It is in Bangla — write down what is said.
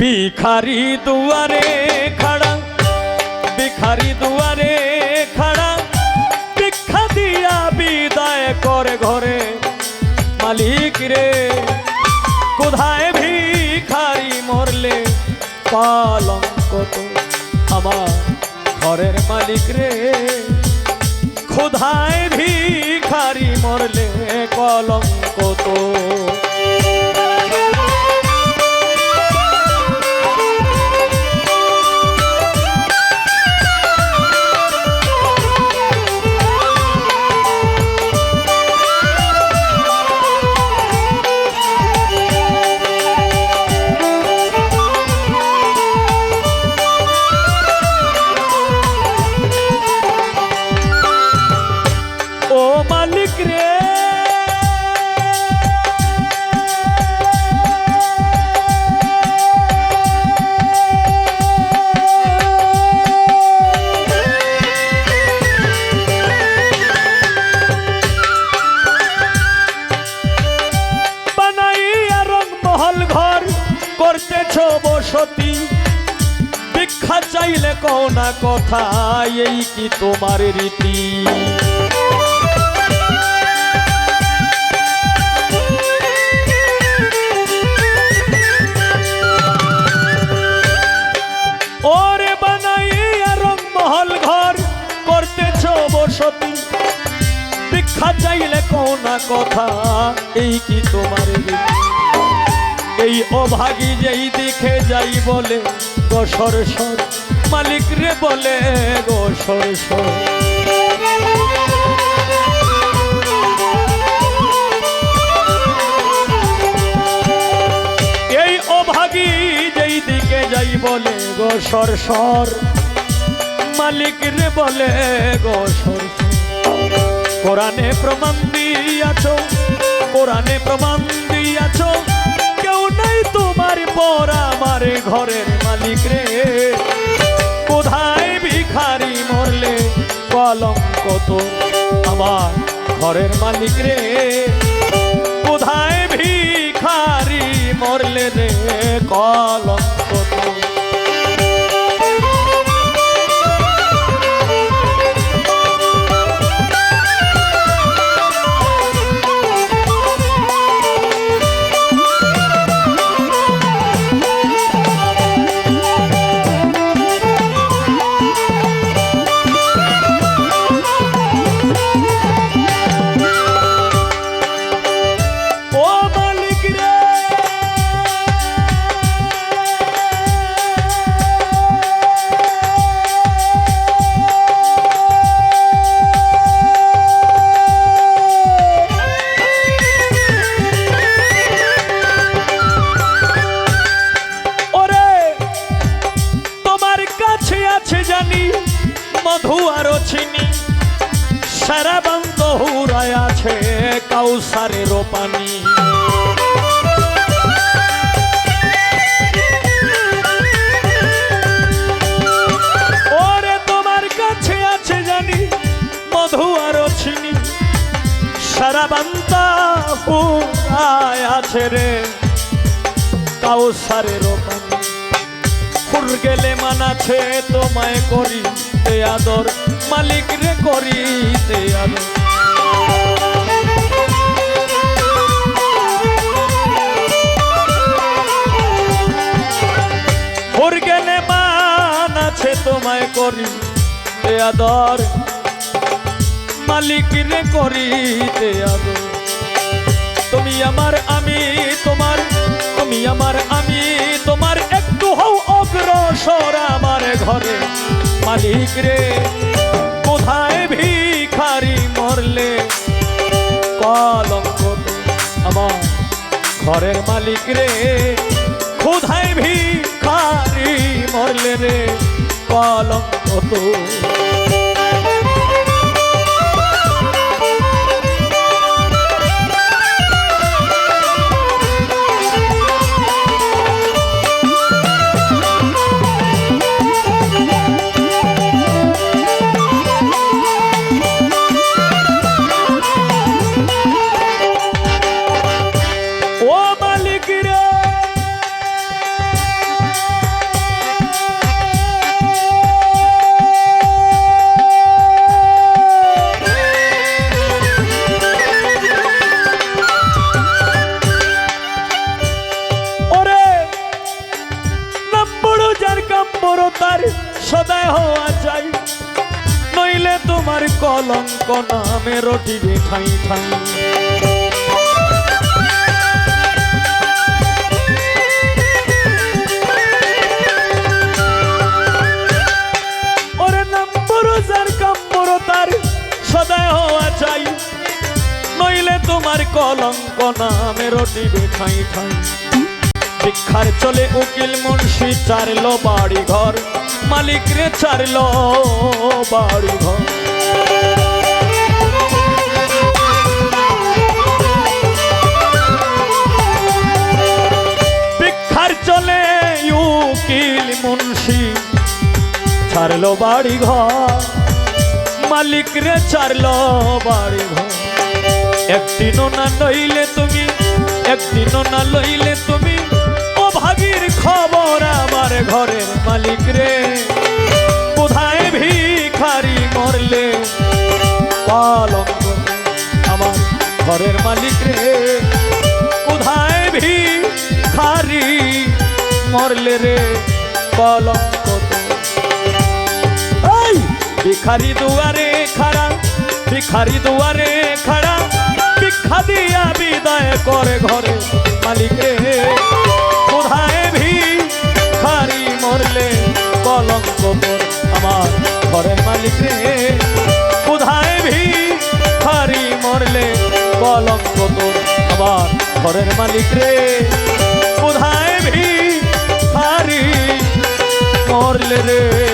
ভিখারি দুয়ারে খাড়া, ভিখারি দুয়ারে খাড়া, ভিক্ষা দিয়া বিদায় করে ঘরে। মালিক রে, কোথায় ভিখারি মরলে? কলঙ্ক তো আমার ঘরের মালিক রে। খোধায় ভিখারি মরলে? কলঙ্ক তো চাইলে কও না কথা, এই কি তোমার রীতি? ওরে বানাইয়া রংমহল ঘর করতেছ বসতি। ভিক্ষা চাইলে কও না কথা, এই কি তোমার এই অভাগী যেই দেখে যাই বলে সর মালিক রে বলে গো, সর সর। এই অভাগী যেই দিকে যাই বলে গো, সর সর। মালিক রে বলে গো, সর কোরআনে প্রমাণ দিয়াছ, কোরআনে প্রমাণ দিয়াছ। কেউ নাই তোমার পর আমার ঘরের মালিক রে। কলঙ্ক তো আমার ঘরের মালিক রে? কোথায় ভিখারি মরলে রে কলঙ্ক? আছে কাউসারের পানি ওরে, তোমার কাছে আছে জানি মধু আরও চিনি সারা বান্তা আছে রে কাউসারের পানি ফুর গেলে মানাছে তোমায় করি আদর, মালিক রে করি করি আদর। মালিক রে করি তে আদর। তুমি আমার, আমি তোমার, তুমি আমার, আমি তোমার। একটু হও অগ্রসর আমার ঘরে। মালিক রে, কোথায় ভিখারি মরলে? কলঙ্ক আমার ঘরের মালিক রে। কোথায় ভিখারি মরলে রে? কলঙ্ক তো। তোমার কলঙ্ক নামে রটিবে ঠাই ঠাই। সদায় চাই। নইলে তোমার কলঙ্ক নামে রটিবে ঠাই ঠাই। শিক্ষার চলে উকিল মুন্সি চারলো বাড়ি ঘর মালিক রে বাড়ি ঘর ছাড়লো বাড়ি ঘর। মালিক রে ছাড়লো বাড়ি ঘর। একদিনও না লইলে তুমি একদিনও না লইলে তুমি। ও ভাগির খবর আমার ঘরের মালিক রে। কোথায় ভিখারি মরলে। পালন আমার ঘরের মালিক রে। কোথায় ভিখারি মরলে রে। এই ভিখারি দুয়ারে খাড়া, ভিখারি দুয়ারে খাড়া, ভিক্ষা দিয়া বিদায় করে ঘরে মালিক। রে কোথায় ভিখারি মরলে কলঙ্ক আমার ঘরের মালিক। রে কোথায় ভিখারি মরলে কলঙ্ক তোর আমার ঘরের মালিক। রে কোথায় ভিখারি মরলে রে